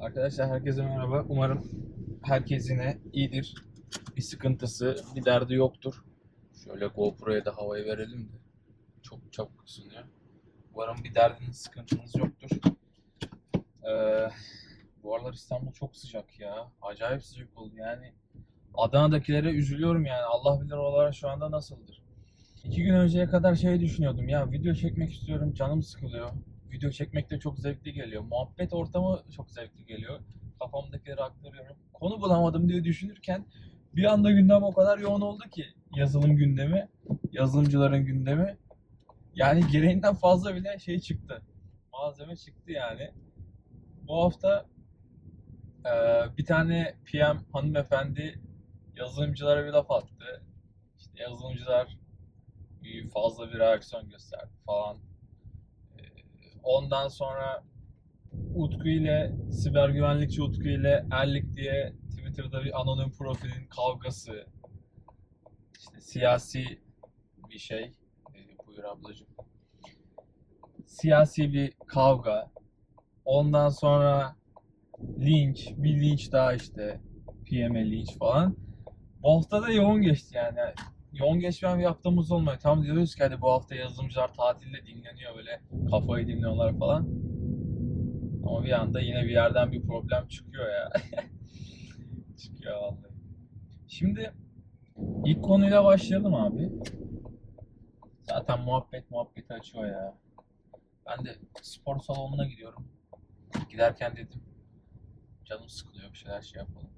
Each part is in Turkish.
Arkadaşlar herkese merhaba. Umarım herkes yine iyidir. Bir sıkıntısı, bir derdi yoktur. Şöyle GoPro'ya da havayı verelim de. Çok çabuk ısınıyor. Umarım bir derdiniz, sıkıntınız yoktur. Ee, bu aralar İstanbul çok sıcak ya. Acayip sıcak oldu yani. Adana'dakilere üzülüyorum yani. Allah bilir oralar şu anda nasıldır. İki gün önceye kadar şey düşünüyordum ya video çekmek istiyorum canım sıkılıyor. Video çekmek de çok zevkli geliyor. Muhabbet ortamı çok zevkli geliyor. Kafamdakileri aktarıyorum. Konu bulamadım diye düşünürken bir anda gündem o kadar yoğun oldu ki yazılım gündemi, yazılımcıların gündemi. Yani gereğinden fazla bile şey çıktı. Malzeme çıktı yani. Bu hafta eee, bir tane PM hanımefendi yazılımcılara bir laf attı. İşte yazılımcılar fazla bir reaksiyon gösterdi falan. Ondan sonra Utku ile siber güvenlikçi Utku ile Erlik diye Twitter'da bir anonim profilin kavgası. İşte siyasi bir şey. Ee, buyur ablacığım. Siyasi bir kavga. Ondan sonra linç, bir linç daha işte. PM'e linç falan. Bu da yoğun geçti yani yoğun bir haftamız olmuyor. Tam diyoruz ki hadi bu hafta yazılımcılar tatilde dinleniyor böyle kafayı dinliyorlar falan. Ama bir anda yine bir yerden bir problem çıkıyor ya. çıkıyor vallahi. Şimdi ilk konuyla başlayalım abi. Zaten muhabbet muhabbeti açıyor ya. Ben de spor salonuna gidiyorum. Giderken dedim canım sıkılıyor bir şeyler şey yapalım.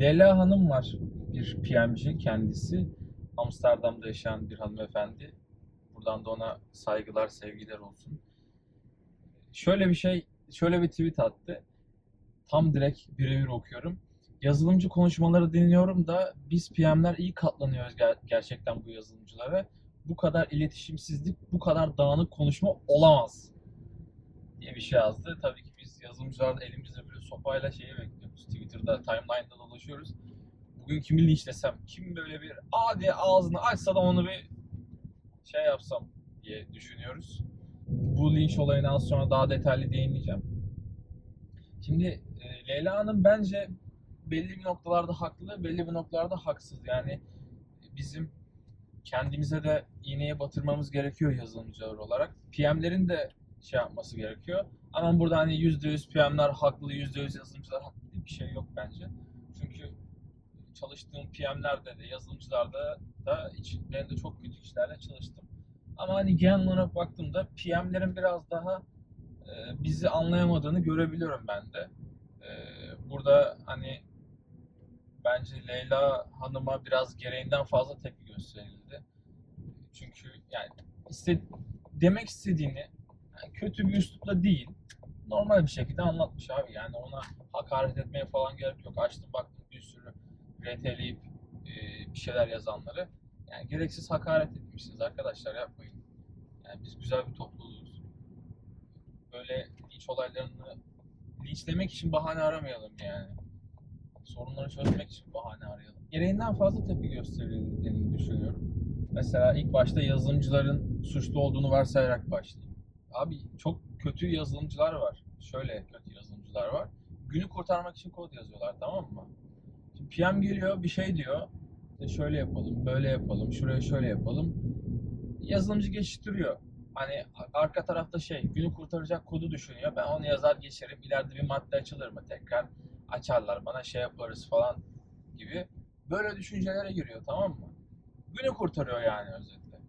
Leyla Hanım var. Bir PMC kendisi. Amsterdam'da yaşayan bir hanımefendi. Buradan da ona saygılar, sevgiler olsun. Şöyle bir şey, şöyle bir tweet attı. Tam direkt birebir okuyorum. Yazılımcı konuşmaları dinliyorum da biz PM'ler iyi katlanıyoruz ger- gerçekten bu yazılımcılara. Bu kadar iletişimsizlik, bu kadar dağınık konuşma olamaz diye bir şey yazdı. Tabii ki biz yazılımcılar da elimizde böyle sopayla şeyi bekliyoruz. Twitter'da, timeline'da dolaşıyoruz bugün kimi linçlesem, kim böyle bir a diye ağzını açsa da onu bir şey yapsam diye düşünüyoruz. Bu linç olayına az sonra daha detaylı değineceğim. Şimdi e, Leyla Hanım bence belli bir noktalarda haklı, belli bir noktalarda haksız. Yani bizim kendimize de iğneye batırmamız gerekiyor yazılımcılar olarak. PM'lerin de şey yapması gerekiyor. Ama burada hani %100 PM'ler haklı, %100 yazılımcılar haklı diye bir şey yok bence. Çalıştığım PM'lerde de yazılımcılarda da içlerinde çok kötü kişilerle çalıştım. Ama hani genel olarak baktığımda PM'lerin biraz daha e, bizi anlayamadığını görebiliyorum ben de. E, burada hani bence Leyla Hanım'a biraz gereğinden fazla tepki gösterildi. Çünkü yani iste, demek istediğini yani kötü bir üslupla değil, normal bir şekilde anlatmış abi. Yani ona hakaret etmeye falan gerek yok. Açtım baktım RT'leyip e, bir şeyler yazanları. Yani gereksiz hakaret etmişsiniz arkadaşlar yapmayın. Yani biz güzel bir topluluğuz. Böyle linç olaylarını linçlemek için bahane aramayalım yani. Sorunları çözmek için bahane arayalım. Gereğinden fazla tepki gösterildiğini düşünüyorum. Mesela ilk başta yazılımcıların suçlu olduğunu varsayarak başlayayım. Abi çok kötü yazılımcılar var. Şöyle kötü yazılımcılar var. Günü kurtarmak için kod yazıyorlar tamam mı? PM geliyor bir şey diyor. İşte şöyle yapalım, böyle yapalım, şuraya şöyle yapalım. Yazılımcı geçiştiriyor. Hani arka tarafta şey, günü kurtaracak kodu düşünüyor. Ben onu yazar geçerim. İleride bir madde açılır mı tekrar açarlar bana şey yaparız falan gibi. Böyle düşüncelere giriyor tamam mı? Günü kurtarıyor yani özetle.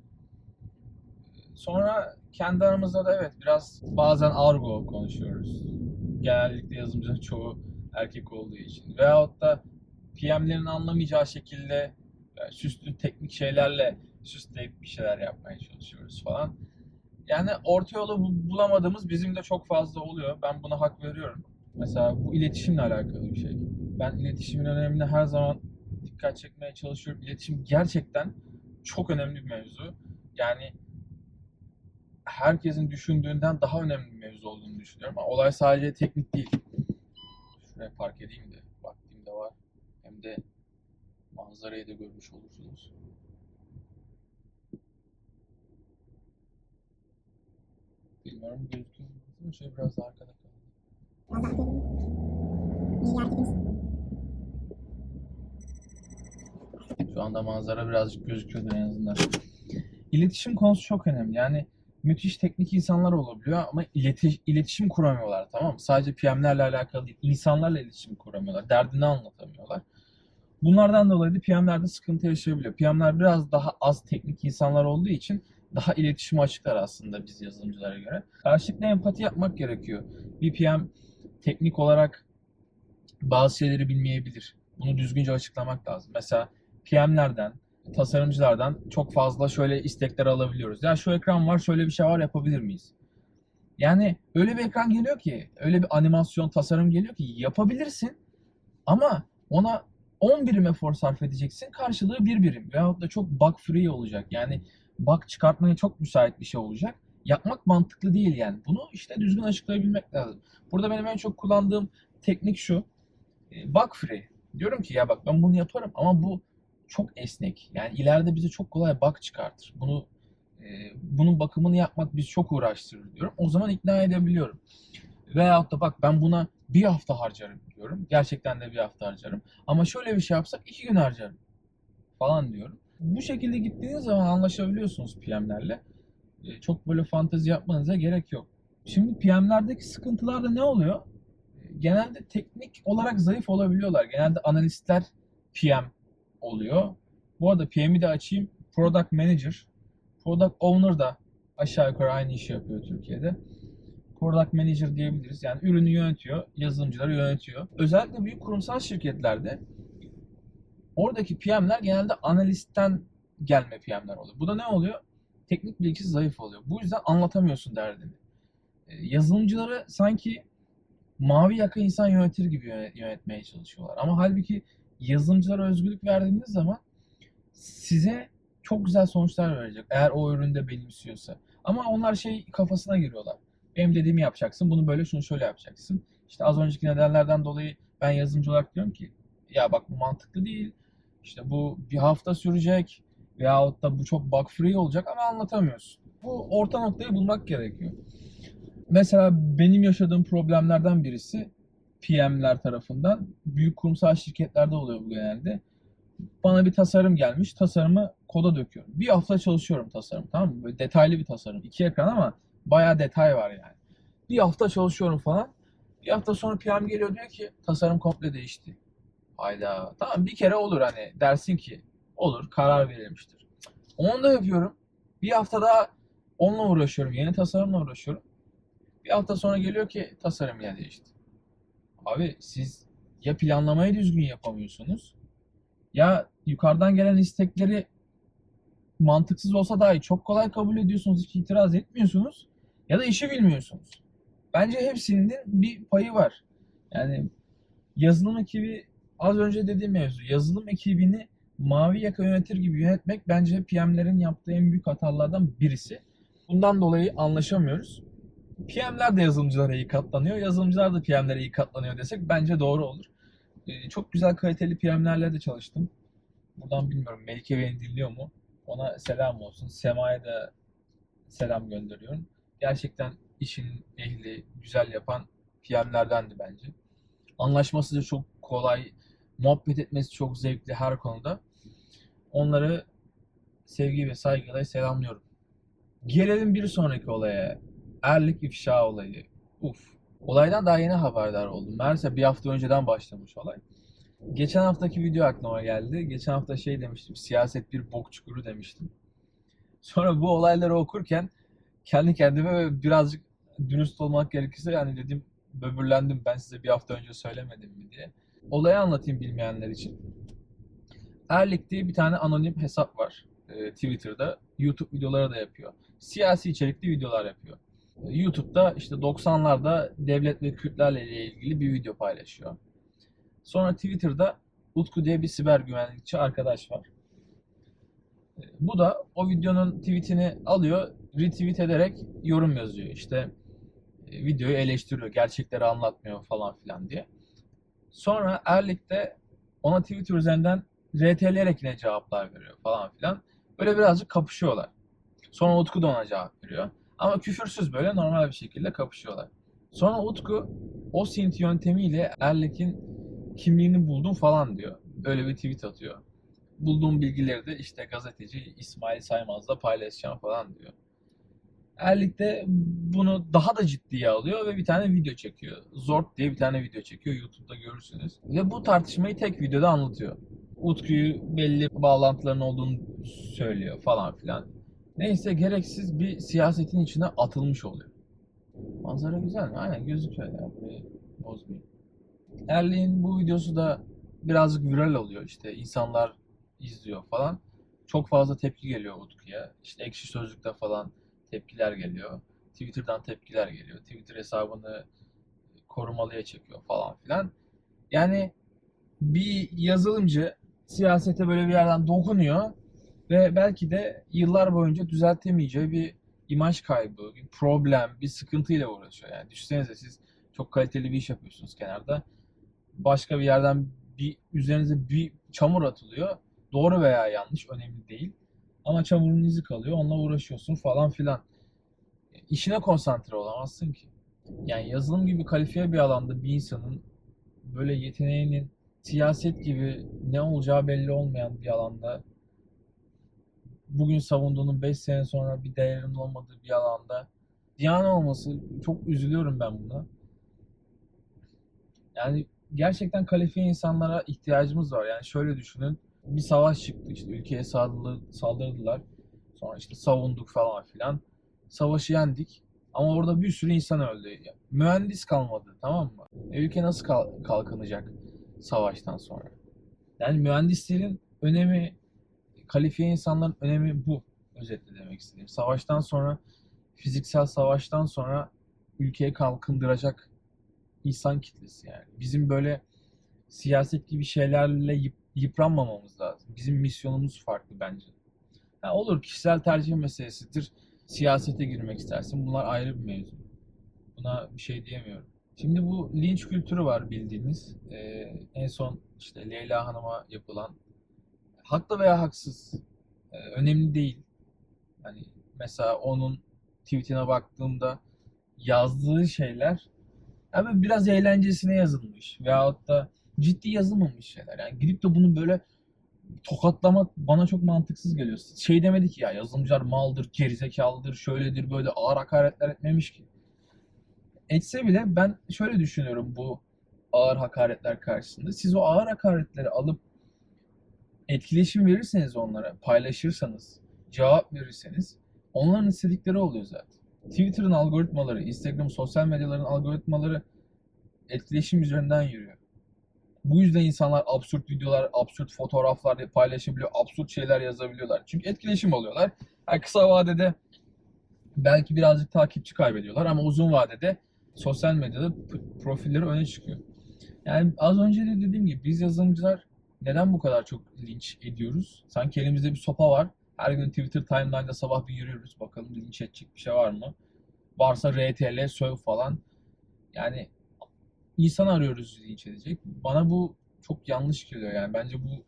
Sonra kendi aramızda da evet biraz bazen argo konuşuyoruz. Genellikle yazılımcının çoğu erkek olduğu için. Veyahut da PM'lerin anlamayacağı şekilde yani süslü teknik şeylerle süsleyip bir şeyler yapmaya çalışıyoruz falan. Yani orta yolu bu- bulamadığımız bizim de çok fazla oluyor. Ben buna hak veriyorum. Mesela bu iletişimle alakalı bir şey. Ben iletişimin önemine her zaman dikkat çekmeye çalışıyorum. İletişim gerçekten çok önemli bir mevzu. Yani herkesin düşündüğünden daha önemli bir mevzu olduğunu düşünüyorum. Olay sadece teknik değil. Şuraya park edeyim de vaktim de var hem de manzarayı da görmüş olursunuz. Bilmiyorum gözüküyor mu? Şöyle biraz daha arkada kalın. Biraz daha arkada Şu anda manzara birazcık gözüküyordur en azından. İletişim konusu çok önemli. Yani müthiş teknik insanlar olabiliyor ama ileti, iletişim kuramıyorlar tamam mı? Sadece PM'lerle alakalı değil. insanlarla iletişim kuramıyorlar. Derdini anlatamıyorlar. Bunlardan dolayı da PM'lerde sıkıntı yaşayabiliyor. PM'ler biraz daha az teknik insanlar olduğu için daha iletişim açıklar aslında biz yazılımcılara göre. Karşılıklı empati yapmak gerekiyor. Bir PM teknik olarak bazı şeyleri bilmeyebilir. Bunu düzgünce açıklamak lazım. Mesela PM'lerden, tasarımcılardan çok fazla şöyle istekler alabiliyoruz. Ya şu ekran var, şöyle bir şey var yapabilir miyiz? Yani öyle bir ekran geliyor ki, öyle bir animasyon, tasarım geliyor ki yapabilirsin ama ona 10 birim efor sarf edeceksin. Karşılığı bir birim veyahut da çok bug free olacak. Yani bug çıkartmaya çok müsait bir şey olacak. Yapmak mantıklı değil yani. Bunu işte düzgün açıklayabilmek lazım. Burada benim en çok kullandığım teknik şu. e, Bug free. Diyorum ki ya bak ben bunu yaparım ama bu çok esnek. Yani ileride bize çok kolay bug çıkartır. Bunu e, bunun bakımını yapmak bizi çok uğraştırır diyorum. O zaman ikna edebiliyorum. Veyahut da bak ben buna bir hafta harcarım diyorum. Gerçekten de bir hafta harcarım. Ama şöyle bir şey yapsak iki gün harcarım falan diyorum. Bu şekilde gittiğiniz zaman anlaşabiliyorsunuz PM'lerle. E, Çok böyle fantezi yapmanıza gerek yok. Şimdi PM'lerdeki sıkıntılarda ne oluyor? E, Genelde teknik olarak zayıf olabiliyorlar. Genelde analistler PM oluyor. Bu arada PM'i de açayım. Product Manager, Product Owner da aşağı yukarı aynı işi yapıyor Türkiye'de. Product Manager diyebiliriz. Yani ürünü yönetiyor, yazılımcıları yönetiyor. Özellikle büyük kurumsal şirketlerde oradaki PM'ler genelde analistten gelme PM'ler oluyor. Bu da ne oluyor? Teknik bilgisi zayıf oluyor. Bu yüzden anlatamıyorsun derdini. Ee, Yazılımcıları sanki mavi yaka insan yönetir gibi yöne- yönetmeye çalışıyorlar. Ama halbuki yazılımcılara özgürlük verdiğiniz zaman size çok güzel sonuçlar verecek. Eğer o üründe benimsiyorsa. Ama onlar şey kafasına giriyorlar. Benim dediğimi yapacaksın. Bunu böyle şunu şöyle yapacaksın. İşte az önceki nedenlerden dolayı ben yazılımcı olarak diyorum ki ya bak bu mantıklı değil. İşte bu bir hafta sürecek veyahut da bu çok bug free olacak ama anlatamıyorsun. Bu orta noktayı bulmak gerekiyor. Mesela benim yaşadığım problemlerden birisi PM'ler tarafından büyük kurumsal şirketlerde oluyor bu genelde. Bana bir tasarım gelmiş. Tasarımı koda döküyorum. Bir hafta çalışıyorum tasarım tamam mı? Böyle detaylı bir tasarım. İki ekran ama bayağı detay var yani. Bir hafta çalışıyorum falan. Bir hafta sonra PM geliyor diyor ki tasarım komple değişti. Hayda. Tamam bir kere olur hani dersin ki olur karar verilmiştir. Onu da yapıyorum. Bir hafta daha onunla uğraşıyorum. Yeni tasarımla uğraşıyorum. Bir hafta sonra geliyor ki tasarım yine değişti. Abi siz ya planlamayı düzgün yapamıyorsunuz ya yukarıdan gelen istekleri mantıksız olsa dahi çok kolay kabul ediyorsunuz, hiç itiraz etmiyorsunuz ya da işi bilmiyorsunuz. Bence hepsinin bir payı var. Yani yazılım ekibi az önce dediğim mevzu. Yazılım ekibini mavi yaka yönetir gibi yönetmek bence PM'lerin yaptığı en büyük hatalardan birisi. Bundan dolayı anlaşamıyoruz. PM'ler de yazılımcılara iyi katlanıyor, yazılımcılar da PM'lere iyi katlanıyor desek bence doğru olur. Ee, çok güzel kaliteli PM'lerle de çalıştım. Buradan bilmiyorum Melike beni dinliyor mu? Ona selam olsun. Sema'ya da selam gönderiyorum. Gerçekten işin ehli, güzel yapan PM'lerdendi bence. Anlaşması da çok kolay, muhabbet etmesi çok zevkli her konuda. Onları sevgi ve saygıyla selamlıyorum. Gelelim bir sonraki olaya. Erlik ifşa olayı. Uf. Olaydan daha yeni haberdar oldum. Meğerse bir hafta önceden başlamış olay. Geçen haftaki video aklıma geldi. Geçen hafta şey demiştim. Siyaset bir bok çukuru demiştim. Sonra bu olayları okurken kendi kendime birazcık dürüst olmak gerekirse yani dedim böbürlendim ben size bir hafta önce söylemedim mi diye. Olayı anlatayım bilmeyenler için. Erlik diye bir tane anonim hesap var e, Twitter'da. YouTube videoları da yapıyor. Siyasi içerikli videolar yapıyor. E, YouTube'da işte 90'larda devlet ve Kürtlerle ilgili bir video paylaşıyor. Sonra Twitter'da Utku diye bir siber güvenlikçi arkadaş var. E, Bu da o videonun tweetini alıyor, retweet ederek yorum yazıyor. İşte e, videoyu eleştiriyor, gerçekleri anlatmıyor falan filan diye. Sonra Erlik de ona Twitter üzerinden RT'leyerek yine cevaplar veriyor falan filan. Böyle birazcık kapışıyorlar. Sonra Utku da ona cevap veriyor. Ama küfürsüz böyle normal bir şekilde kapışıyorlar. Sonra Utku o synth yöntemiyle Erlik'in kimliğini buldum falan diyor. Böyle bir tweet atıyor. bulduğum bilgileri de işte gazeteci İsmail Saymaz'la paylaşacağım falan diyor. Erlik de bunu daha da ciddiye alıyor ve bir tane video çekiyor. Zort diye bir tane video çekiyor. YouTube'da görürsünüz. Ve bu tartışmayı tek videoda anlatıyor. Utku'yu belli bağlantıların olduğunu söylüyor falan filan. Neyse gereksiz bir siyasetin içine atılmış oluyor. Manzara güzel mi? Aynen gözüküyor ya. Burayı bozmayayım. Erlik'in bu videosu da birazcık viral oluyor işte. insanlar izliyor falan. Çok fazla tepki geliyor Utku'ya. İşte ekşi sözlükte falan tepkiler geliyor. Twitter'dan tepkiler geliyor. Twitter hesabını korumalıya çekiyor falan filan. Yani bir yazılımcı siyasete böyle bir yerden dokunuyor ve belki de yıllar boyunca düzeltemeyeceği bir imaj kaybı, bir problem, bir sıkıntıyla uğraşıyor. Yani düşünsenize siz çok kaliteli bir iş yapıyorsunuz kenarda. Başka bir yerden bir üzerinize bir çamur atılıyor. Doğru veya yanlış önemli değil. Ama çamurun izi kalıyor. Onunla uğraşıyorsun falan filan. İşine konsantre olamazsın ki. Yani yazılım gibi kalifiye bir alanda bir insanın böyle yeteneğinin siyaset gibi ne olacağı belli olmayan bir alanda bugün savunduğunun 5 sene sonra bir değerinin olmadığı bir alanda ziyan olması çok üzülüyorum ben buna. Yani gerçekten kalifiye insanlara ihtiyacımız var. Yani şöyle düşünün. Bir savaş çıktı işte ülkeye saldırdılar. Sonra işte savunduk falan filan. Savaşı yendik. Ama orada bir sürü insan öldü. Ya, Mühendis kalmadı tamam mı? E, ülke nasıl kal- kalkınacak savaştan sonra? Yani mühendislerin önemi, kalifiye insanların önemi bu. Özetle demek istediğim. Savaştan sonra, fiziksel savaştan sonra ülkeyi kalkındıracak insan kitlesi yani. Bizim böyle siyaset gibi şeylerle yıp- yıpranmamamız lazım. Bizim misyonumuz farklı bence. Ha, olur kişisel tercih meselesidir. Siyasete girmek istersin. Bunlar ayrı bir mevzu. Buna bir şey diyemiyorum. Şimdi bu linç kültürü var bildiğiniz. Ee, en son işte Leyla Hanım'a yapılan haklı veya haksız e, önemli değil. Hani mesela onun tweetine baktığımda yazdığı şeyler Abi biraz eğlencesine yazılmış veyahut da ciddi yazılmamış şeyler. Yani gidip de bunu böyle tokatlamak bana çok mantıksız geliyor. Şey demedi ki ya yazılımcılar maldır, gerizekalıdır, şöyledir, böyle ağır hakaretler etmemiş ki. Etse bile ben şöyle düşünüyorum bu ağır hakaretler karşısında. Siz o ağır hakaretleri alıp etkileşim verirseniz onlara, paylaşırsanız, cevap verirseniz onların istedikleri oluyor zaten. Twitter'ın algoritmaları, Instagram, sosyal medyaların algoritmaları etkileşim üzerinden yürüyor. Bu yüzden insanlar absürt videolar, absürt fotoğraflar paylaşabiliyor, absürt şeyler yazabiliyorlar. Çünkü etkileşim alıyorlar. Yani kısa vadede belki birazcık takipçi kaybediyorlar ama uzun vadede sosyal medyada profilleri öne çıkıyor. Yani az önce de dediğim gibi biz yazılımcılar neden bu kadar çok linç ediyoruz? Sanki elimizde bir sopa var. Her gün Twitter timeline'da sabah bir yürüyoruz. Bakalım linç edecek bir şey var mı? Varsa RTL, söv falan. Yani insan arıyoruz linç edecek. Bana bu çok yanlış geliyor yani. Bence bu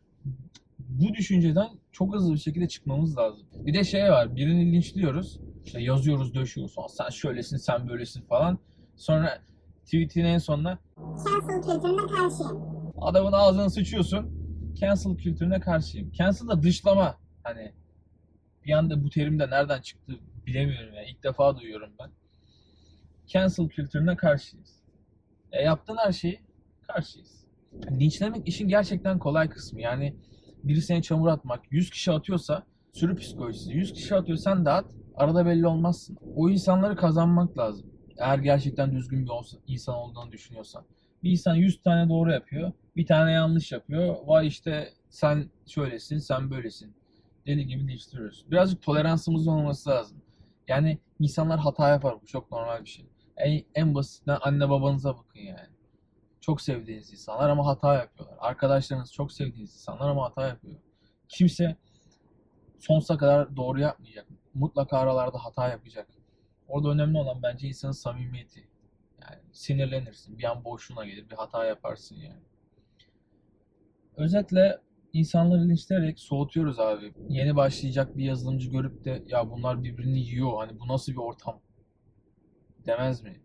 bu düşünceden çok hızlı bir şekilde çıkmamız lazım. Bir de şey var. Birini linçliyoruz. İşte yazıyoruz, döşüyoruz. Sen şöylesin, sen böylesin falan. Sonra tweet'in en sonuna Cancel kültürüne karşıyım. adamın ağzına sıçıyorsun. Cancel kültürüne karşıyım. Cancel da dışlama. Hani bir anda bu terim de nereden çıktı bilemiyorum yani. İlk defa duyuyorum ben. Cancel kültürüne karşıyız. E, yaptığın her şeyi karşıyız. Linçlemek işin gerçekten kolay kısmı. Yani birisine çamur atmak, 100 kişi atıyorsa sürü psikolojisi. 100 kişi atıyor sen de at. Arada belli olmazsın. O insanları kazanmak lazım. Eğer gerçekten düzgün bir insan olduğunu düşünüyorsan. Bir insan 100 tane doğru yapıyor. Bir tane yanlış yapıyor. Vay işte sen şöylesin, sen böylesin. Deli gibi değiştiriyoruz. Birazcık toleransımızın olması lazım. Yani insanlar hata yapar. Bu çok normal bir şey. En, en basitinden anne babanıza bakın yani. Çok sevdiğiniz insanlar ama hata yapıyorlar. Arkadaşlarınız çok sevdiğiniz insanlar ama hata yapıyor. Kimse sonsuza kadar doğru yapmayacak. Mutlaka aralarda hata yapacak. Orada önemli olan bence insanın samimiyeti. Yani sinirlenirsin, bir an boşluğuna gelir, bir hata yaparsın yani. Özetle insanları linçleyerek soğutuyoruz abi. Yeni başlayacak bir yazılımcı görüp de ya bunlar birbirini yiyor, hani bu nasıl bir ortam demez mi?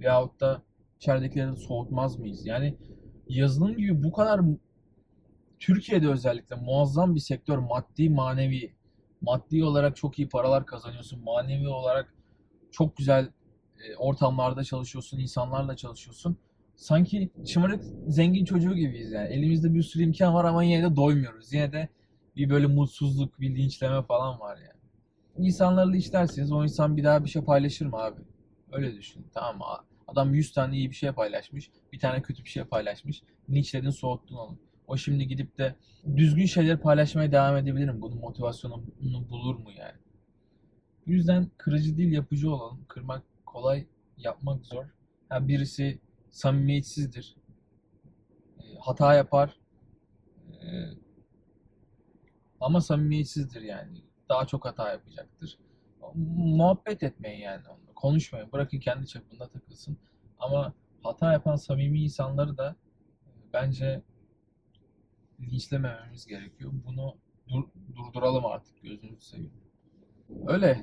Veyahut da içeridekileri de soğutmaz mıyız? Yani yazılım gibi bu kadar Türkiye'de özellikle muazzam bir sektör maddi manevi. Maddi olarak çok iyi paralar kazanıyorsun. Manevi olarak çok güzel e, ortamlarda çalışıyorsun, insanlarla çalışıyorsun. Sanki şımarık zengin çocuğu gibiyiz yani. Elimizde bir sürü imkan var ama yine de doymuyoruz. Yine de bir böyle mutsuzluk, bir linçleme falan var yani. İnsanlarla işlerseniz o insan bir daha bir şey paylaşır mı abi? Öyle düşün. Tamam mı? Adam 100 tane iyi bir şey paylaşmış. Bir tane kötü bir şey paylaşmış. Linçledin, soğuttun onu. O şimdi gidip de düzgün şeyler paylaşmaya devam edebilir mi? Bunun motivasyonunu bulur mu yani? Bu yüzden kırıcı değil yapıcı olalım. Kırmak kolay, yapmak zor. Ha, birisi samimiyetsizdir. E, hata yapar. E, ama samimiyetsizdir yani. Daha çok hata yapacaktır. Muhabbet etmeyin yani onunla. Konuşmayın. Bırakın kendi çapında takılsın. Ama hata yapan samimi insanları da e, bence linçlemememiz gerekiyor. Bunu dur- durduralım artık gözünüzü seveyim. Öyle.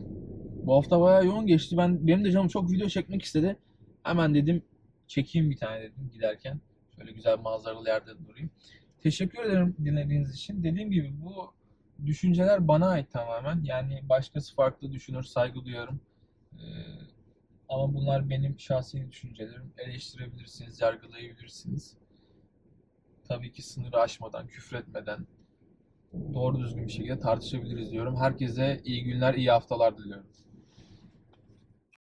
Bu hafta bayağı yoğun geçti. Ben benim de canım çok video çekmek istedi. Hemen dedim çekeyim bir tane dedim giderken. Şöyle güzel manzaralı yerde durayım. Teşekkür ederim dinlediğiniz için. Dediğim gibi bu düşünceler bana ait tamamen. Yani başkası farklı düşünür, saygı duyarım. Ee, ama bunlar benim şahsi düşüncelerim. Eleştirebilirsiniz, yargılayabilirsiniz. Tabii ki sınırı aşmadan, küfretmeden doğru düzgün bir şekilde tartışabiliriz diyorum. Herkese iyi günler, iyi haftalar diliyorum.